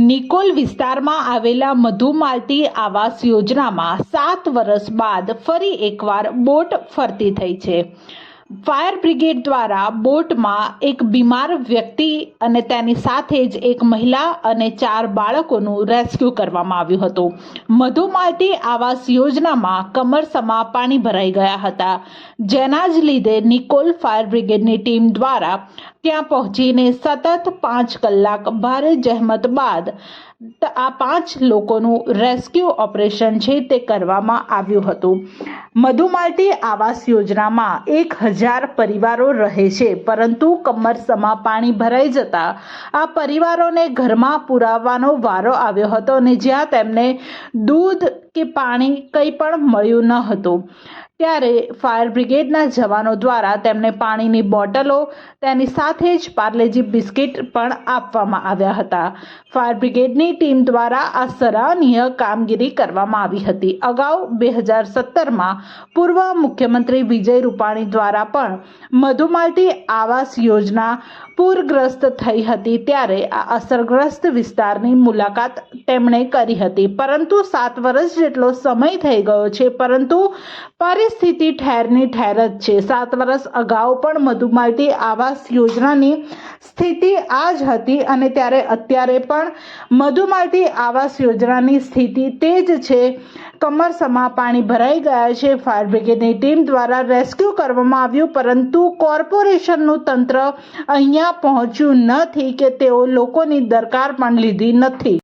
નિકોલ વિસ્તારમાં આવેલા મધુમાલતી આવાસ યોજનામાં સાત વર્ષ બાદ ફરી એકવાર બોટ ફરતી થઈ છે. ફાયર બ્રિગેડ દ્વારા બોટમાં એક બીમાર વ્યક્તિ અને તેની સાથે જ એક મહિલા અને ચાર બાળકોનું રેસ્ક્યુ કરવામાં આવ્યું હતું. મધુમાલતી આવાસ યોજનામાં કમરસમાં પાણી ભરાઈ ગયા હતા. જેના જ લીધે નિકોલ ફાયર બ્રિગેડની ટીમ દ્વારા ત્યાં પહોંચીને સતત પાંચ કલાક ભારે જહેમત બાદ આ પાંચ લોકોનું રેસ્ક્યુ ઓપરેશન છે તે કરવામાં આવ્યું હતું. મધુમાલતી આવાસ યોજનામાં એક હજાર પરિવારો રહે છે, પરંતુ કમરસમાં પાણી ભરાઈ જતા આ પરિવારોને ઘરમાં પુરાવવાનો વારો આવ્યો હતો અને જ્યાં તેમને દૂધ કે પાણી કંઈ પણ મળ્યું ન હતું. ત્યારે ફાયર બ્રિગેડના જવાનો દ્વારા તેમને પાણીની બોટલો, તેની સાથે જ પાર્લેજી બિસ્કિટ પણ આપવામાં આવ્યા હતા. ફાયર બ્રિગેડની ટીમ દ્વારા આ સરાહનીય કામગીરી કરવામાં આવી હતી. અગાઉ બે હજાર સત્તરમાં પૂર્વ મુખ્યમંત્રી વિજય રૂપાણી દ્વારા પણ મધુમાલતી આવાસ યોજના પૂરગ્રસ્ત થઈ હતી ત્યારે આ અસરગ્રસ્ત વિસ્તારની મુલાકાત તેમણે કરી હતી. પરંતુ સાત વર્ષ જેટલો સમય થઈ ગયો છે, પરંતુ પરિસ્થિતિ ઠેરની ઠેર જ છે. સાત વર્ષ અગાઉ પણ મધુમાલતી આવાસ યોજનાની સ્થિતિ આ જ હતી અને ત્યારે અત્યારે પણ મધુમાલતી આવાસ યોજનાની સ્થિતિ તે જ છે. કમરસમાં પાણી ભરાઈ ગયા છે. ફાયર બ્રિગેડની ટીમ દ્વારા રેસ્ક્યુ કરવામાં આવ્યું, પરંતુ કોર્પોરેશનનું તંત્ર અહીંયા પહોંચ્યું નથી કે તેઓ લોકોની દરકાર પણ લીધી નથી.